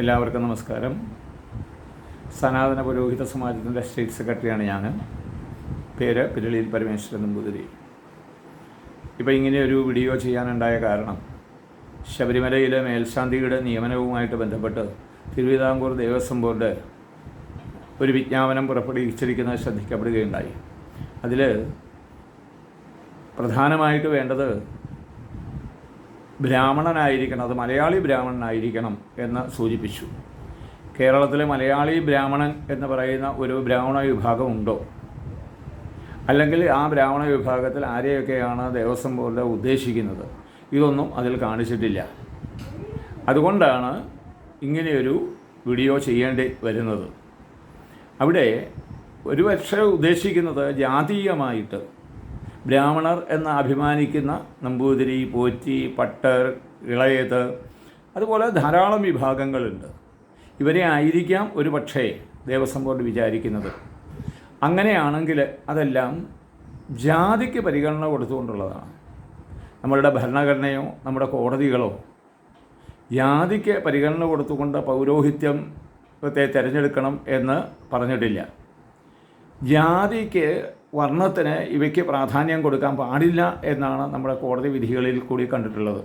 എല്ലാവർക്കും നമസ്കാരം. സനാതന പുരോഹിത സമാജത്തിന്റെ സ്റ്റേറ്റ് സെക്രട്ടറിയാണ് ഞാൻ പേര് പിരളിയിൽ പരമേശ്വരൻ നമ്പൂതിരി. ഇപ്പോൾ ഇങ്ങനെ ഒരു വീഡിയോ ചെയ്യാനുണ്ടായ കാരണം ശബരിമലയിലെ മേൽശാന്തിയുടെ നിയമനവുമായിട്ട് ബന്ധപ്പെട്ട് തിരുവിതാംകൂർ ദേവസ്വം ബോർഡ് ഒരു വിജ്ഞാപനം പുറപ്പെടുവിച്ചിരിക്കുന്നത് ശ്രദ്ധിക്കപ്പെടുകയുണ്ടായി. അതിൽ പ്രധാനമായിട്ട് വേണ്ടത് ബ്രാഹ്മണനായിരിക്കണം അത് മലയാളി ബ്രാഹ്മണനായിരിക്കണം എന്ന് സൂചിപ്പിച്ചു. കേരളത്തിലെ മലയാളി ബ്രാഹ്മണൻ എന്ന് പറയുന്ന ഒരു ബ്രാഹ്മണ വിഭാഗമുണ്ടോ? അല്ലെങ്കിൽ ആ ബ്രാഹ്മണ വിഭാഗത്തിൽ ആരെയൊക്കെയാണ് ദേവസ്വം പോലെ ഉദ്ദേശിക്കുന്നത്? ഇതൊന്നും അതിൽ കാണിച്ചിട്ടില്ല. അതുകൊണ്ടാണ് ഇങ്ങനെയൊരു വീഡിയോ ചെയ്യേണ്ടി വരുന്നത്. അവിടെ ഒരുപക്ഷെ ഉദ്ദേശിക്കുന്നത് ജാതീയമായിട്ട് ബ്രാഹ്മണർ എന്ന് അഭിമാനിക്കുന്ന നമ്പൂതിരി പോറ്റി പട്ടർ ഇളയത് അതുപോലെ ധാരാളം വിഭാഗങ്ങളുണ്ട്. ഇവരെ ആയിരിക്കാം ഒരു പക്ഷേ ദേവസ്വം ബോർഡ് വിചാരിക്കുന്നത്. അങ്ങനെയാണെങ്കിൽ അതെല്ലാം ജാതിക്ക് പരിഗണന കൊടുത്തുകൊണ്ടുള്ളതാണ്. നമ്മളുടെ ഭരണഘടനയോ നമ്മുടെ കോടതികളോ ജാതിക്ക് പരിഗണന കൊടുത്തുകൊണ്ട് പൗരോഹിത്യത്തെ തിരഞ്ഞെടുക്കണം എന്ന് പറഞ്ഞിട്ടില്ല. ജാതിക്ക് വർണത്തിന് ഇവയ്ക്ക് പ്രാധാന്യം കൊടുക്കാൻ പാടില്ല എന്നാണ് നമ്മുടെ കോടതി വിധികളിൽ കൂടി കണ്ടിട്ടുള്ളത്.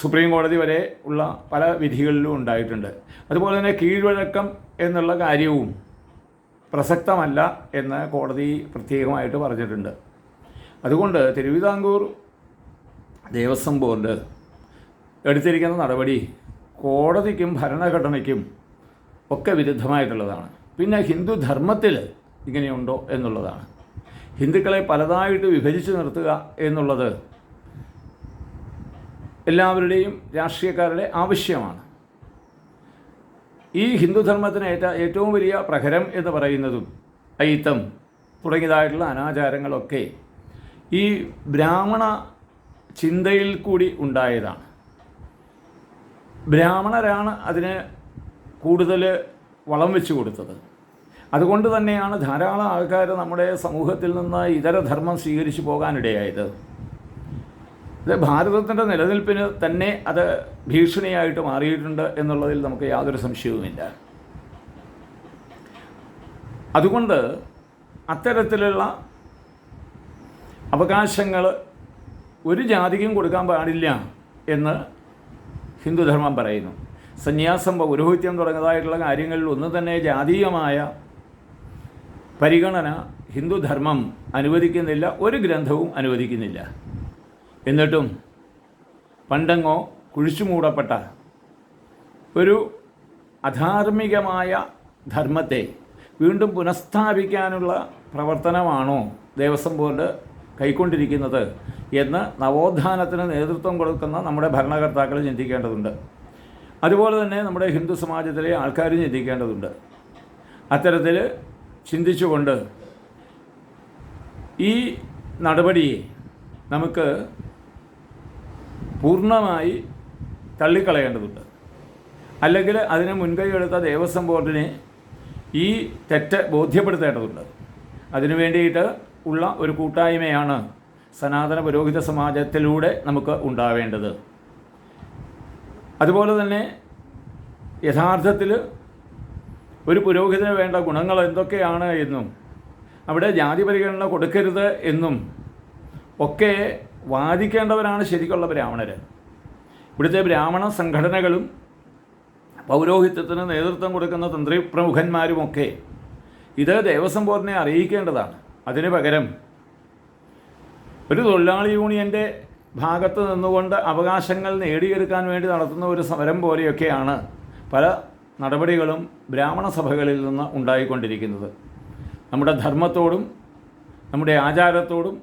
സുപ്രീം കോടതി വരെ ഉള്ള പല വിധികളിലും ഉണ്ടായിട്ടുണ്ട്. അതുപോലെ തന്നെ കീഴ്വഴക്കം എന്നുള്ള കാര്യവും പ്രസക്തമല്ല എന്ന് കോടതി പ്രത്യേകമായിട്ട് പറഞ്ഞിട്ടുണ്ട്. അതുകൊണ്ട് തിരുവിതാംകൂർ ദേവസ്വം ബോർഡ് എടുത്തിരിക്കുന്ന നടപടി കോടതിക്കും ഭരണഘടനയ്ക്കും ഒക്കെ വിരുദ്ധമായിട്ടുള്ളതാണ്. പിന്നെ ഹിന്ദു ധർമ്മത്തിൽ ഇങ്ങനെയുണ്ടോ എന്നുള്ളതാണ്. ഹിന്ദുക്കളെ പലതായിട്ട് വിഭജിച്ച് നിർത്തുക എന്നുള്ളത് എല്ലാവരുടെയും രാഷ്ട്രീയക്കാരുടെ ആവശ്യമാണ്. ഈ ഹിന്ദുധർമ്മത്തിന് ഏറ്റ ഏറ്റവും വലിയ പ്രഹരം എന്ന് പറയുന്നതും അയിത്തം തുടങ്ങിയതായിട്ടുള്ള അനാചാരങ്ങളൊക്കെ ഈ ബ്രാഹ്മണ ചിന്തയിൽ കൂടി ഉണ്ടായതാണ്. ബ്രാഹ്മണരാണ് അതിന് കൂടുതൽ വളം വെച്ച് കൊടുത്തത്. അതുകൊണ്ട് തന്നെയാണ് ധാരാളം ആൾക്കാർ നമ്മുടെ സമൂഹത്തിൽ നിന്ന് ഇതര ധർമ്മം സ്വീകരിച്ചു പോകാനിടയായത്. ഇത് ഭാരതത്തിന്റെ നിലനിൽപ്പിന് തന്നെ അത് ഭീഷണിയായിട്ട് മാറിയിട്ടുണ്ട് എന്നുള്ളതിൽ നമുക്ക് യാതൊരു സംശയവുമില്ല. അതുകൊണ്ട് അത്തരത്തിലുള്ള അവകാശങ്ങൾ ഒരു ജാതിക്കും കൊടുക്കാൻ പാടില്ല എന്ന് ഹിന്ദുധർമ്മം പറയുന്നു. സന്യാസം പൗരോഹിത്യം തുടങ്ങിയതായിട്ടുള്ള കാര്യങ്ങളിൽ ഒന്നും തന്നെ ജാതീയമായ പരിഗണന ഹിന്ദുധർമ്മം അനുവദിക്കുന്നില്ല ഒരു ഗ്രന്ഥവും അനുവദിക്കുന്നില്ല. എന്നിട്ടും പണ്ടെങ്ങോ കുഴിച്ചുമൂടപ്പെട്ട ഒരു അധാർമികമായ ധർമ്മത്തെ വീണ്ടും പുനഃസ്ഥാപിക്കാനുള്ള പ്രവർത്തനമാണോ ദേവസ്വം ബോർഡ് കൈക്കൊണ്ടിരിക്കുന്നത് എന്ന് നവോത്ഥാനത്തിന് നേതൃത്വം കൊടുക്കുന്ന നമ്മുടെ ഭരണകർത്താക്കൾ ചിന്തിക്കേണ്ടതുണ്ട്. അതുപോലെ തന്നെ നമ്മുടെ ഹിന്ദു സമാജത്തിലെ ആൾക്കാരും ചിന്തിക്കേണ്ടതുണ്ട്. അത്തരത്തിൽ ചിന്തിച്ചുകൊണ്ട് ഈ നടപടിയെ നമുക്ക് പൂർണമായി തള്ളിക്കളയേണ്ടതുണ്ട്. അല്ലെങ്കിൽ അതിന് മുൻകൈ എടുത്ത ദേവസ്വം ബോർഡിനെ ഈ തെറ്റ് ബോധ്യപ്പെടുത്തേണ്ടതുണ്ട്. അതിനു വേണ്ടിയിട്ട് ഉള്ള ഒരു കൂട്ടായ്മയാണ് സനാതന പുരോഹിത സമാജത്തിലൂടെ നമുക്ക് ഉണ്ടാവേണ്ടത്. അതുപോലെ തന്നെ യഥാർത്ഥത്തിൽ ഒരു പുരോഹിതന് വേണ്ട ഗുണങ്ങൾ എന്തൊക്കെയാണ് എന്നും അവിടെ ജാതി പരിഗണന കൊടുക്കരുത് എന്നും ഒക്കെ വാദിക്കേണ്ടവരാണ് ശരിക്കുള്ള ബ്രാഹ്മണർ ഇവിടുത്തെ ബ്രാഹ്മണ സംഘടനകളും പൗരോഹിത്യത്തിന് നേതൃത്വം കൊടുക്കുന്ന തന്ത്രി പ്രമുഖന്മാരുമൊക്കെ ഇത് ദേവസ്വം ബോർഡിനെ അറിയിക്കേണ്ടതാണ്. അതിന് പകരം ഒരു തൊഴിലാളി യൂണിയന്റെ ഭാഗത്ത് നിന്നുകൊണ്ട് അവകാശങ്ങൾ നേടിയെടുക്കാൻ വേണ്ടി നടത്തുന്ന ഒരു സമരം പോലെയൊക്കെയാണ് പല നടപടികളും ബ്രാഹ്മണ സഭകളിൽ നിന്ന് ഉണ്ടായിക്കൊണ്ടിരിക്കുന്നത്. നമ്മുടെ ധർമ്മത്തോടും നമ്മുടെ ആചാരത്തോടും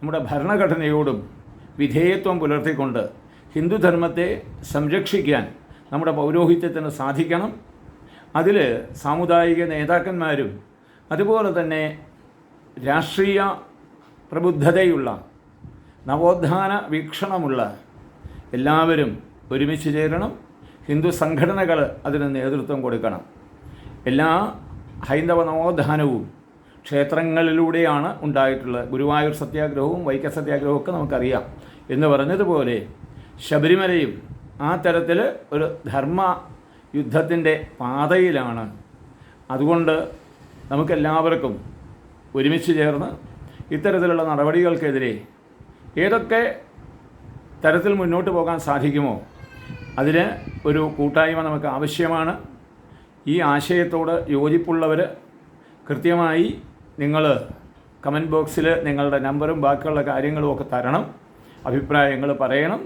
നമ്മുടെ ഭരണഘടനയോടും വിധേയത്വം പുലർത്തിക്കൊണ്ട് ഹിന്ദുധർമ്മത്തെ സംരക്ഷിക്കാൻ നമ്മുടെ പൗരോഹിത്യത്തിന് സാധിക്കണം. അതിൽ സാമുദായിക നേതാക്കന്മാരും അതുപോലെ തന്നെ രാഷ്ട്രീയ പ്രബുദ്ധതയുള്ള നവോത്ഥാന വീക്ഷണമുള്ള എല്ലാവരും ഒരുമിച്ച് ചേരണം. ഹിന്ദു സംഘടനകൾ അതിന് നേതൃത്വം കൊടുക്കണം. എല്ലാ ഹൈന്ദവ നവോത്ഥാനവും ക്ഷേത്രങ്ങളിലൂടെയാണ് ഉണ്ടായിട്ടുള്ളത്. ഗുരുവായൂർ സത്യാഗ്രഹവും വൈക്കം സത്യാഗ്രഹവും ഒക്കെ നമുക്കറിയാം. എന്ന് പറഞ്ഞതുപോലെ ശബരിമലയും ആ തരത്തിൽ ഒരു ധർമ്മ യുദ്ധത്തിന്റെ പാതയിലാണ്. അതുകൊണ്ട് നമുക്കെല്ലാവർക്കും ഒരുമിച്ച് ചേർന്ന് ഇത്തരത്തിലുള്ള നടപടികൾക്കെതിരെ ഏതൊക്കെ തരത്തിൽ മുന്നോട്ട് പോകാൻ സാധിക്കുമോ അതിന് ഒരു കൂട്ടായ്മ നമുക്ക് ആവശ്യമാണ്. ഈ ആശയത്തോട് യോജിപ്പുള്ളവർ കൃത്യമായി നിങ്ങൾ കമന്റ് ബോക്സിൽ നിങ്ങളുടെ നമ്പറും ബാക്കിയുള്ള കാര്യങ്ങളും ഒക്കെ തരണം. അഭിപ്രായങ്ങൾ പറയണം.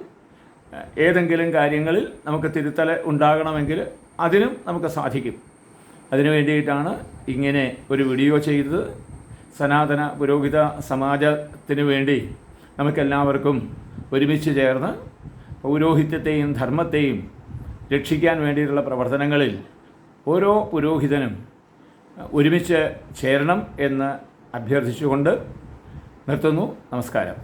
ഏതെങ്കിലും കാര്യങ്ങളിൽ നമുക്ക് തിരുത്തൽ ഉണ്ടാകണമെങ്കിൽ അതിനും നമുക്ക് സാധിക്കും. അതിനു വേണ്ടിയിട്ടാണ് ഇങ്ങനെ ഒരു വീഡിയോ ചെയ്തത്. സനാതന പുരോഹിത സമാജത്തിന് വേണ്ടി നമുക്കെല്ലാവർക്കും ഒരുമിച്ച് ചേർന്ന് പൗരോഹിത്യത്തെയും ധർമ്മത്തെയും രക്ഷിക്കാൻ വേണ്ടിയിട്ടുള്ള പ്രവർത്തനങ്ങളിൽ ഓരോ പുരോഹിതനും ഒരുമിച്ച് ചേരണം എന്ന് അഭ്യർത്ഥിച്ചുകൊണ്ട് നിർത്തുന്നു. നമസ്കാരം.